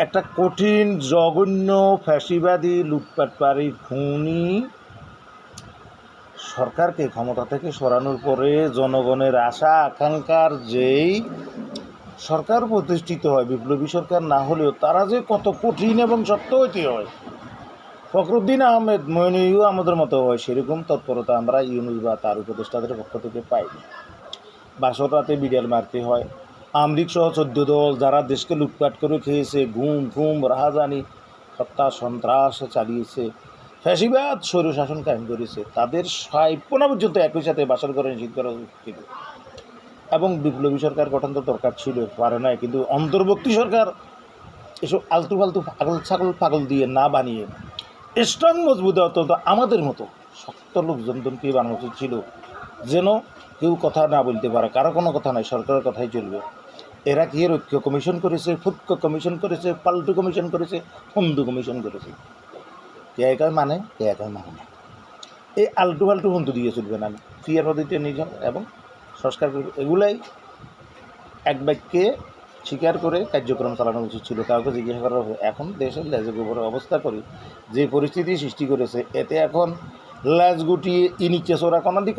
একটা কঠিন, জঘন্য, ফ্যাসিবাদী লুটপাটকারী খুনি সরকারকে ক্ষমতা থেকে সরানোর পরে জনগণের আশা, আকাঙ্ক্ষার যেই সরকার প্রতিষ্ঠিত হয়, বিপ্লবী সরকার না হলেও তারা যে কত কঠিন এবং সত্য হইতে হয়। ফখরুদ্দিন আহমেদ মইনিও আমাদের মতো হয়, সেরকম তৎপরতা আমরা ইউনুস বা তার উপদেষ্টাদের পক্ষ থেকে পাইনি। বাসর রাতে বিড়াল মারতে হয়। আমরিক সহ চোদ্দ দল যারা দেশকে লুটপাট করে খেয়েছে, ঘুম ঘুম, রাহাজানি, হত্যা, সন্ত্রাস চালিয়েছে, ফ্যাসিবাদ স্বৈর শাসন কায়েম করেছে। তাদের সাইপনা পর্যন্ত একই সাথে বাসর করে নিষিদ্ধ করা ছিল এবং বিপ্লবী সরকার গঠন তো দরকার ছিল, পারে নাই। কিন্তু অন্তর্বর্তী সরকার এসব আলতু ফালতু পাগল ছাগল পাগল দিয়ে না বানিয়ে স্ট্রং মজবুত, অত্যন্ত আমাদের মতো শক্ত লোকজনকে বানানো উচিত ছিল, যেন কেউ কথা না বলতে পারে। কারও কোনো কথা নাই, সরকারের কথাই চলবে। এরা কি ঐক্য কমিশন করেছে, ফুটক কমিশন করেছে, পাল্টু কমিশন করেছে, হুন্দু কমিশন করেছে। কে একাই মানে কে একাই মানে না। এই আলটু ফাল্টু হুন্দু দিয়ে চলবে না। ফিয়ার পদ্ধতিতে নিজন এবং সংস্কার করবে। এগুলাই এক বাক্যে স্বীকার করে কার্যক্রম চালানো উচিত ছিল। কাউকে জিজ্ঞাসা করার এখন দেশের লেজের উপরে অবস্থা করি যে পরিস্থিতি সৃষ্টি করেছে, এতে এখন ল্যাজ গুটিয়ে ই নিচে চোরা কোনো দিক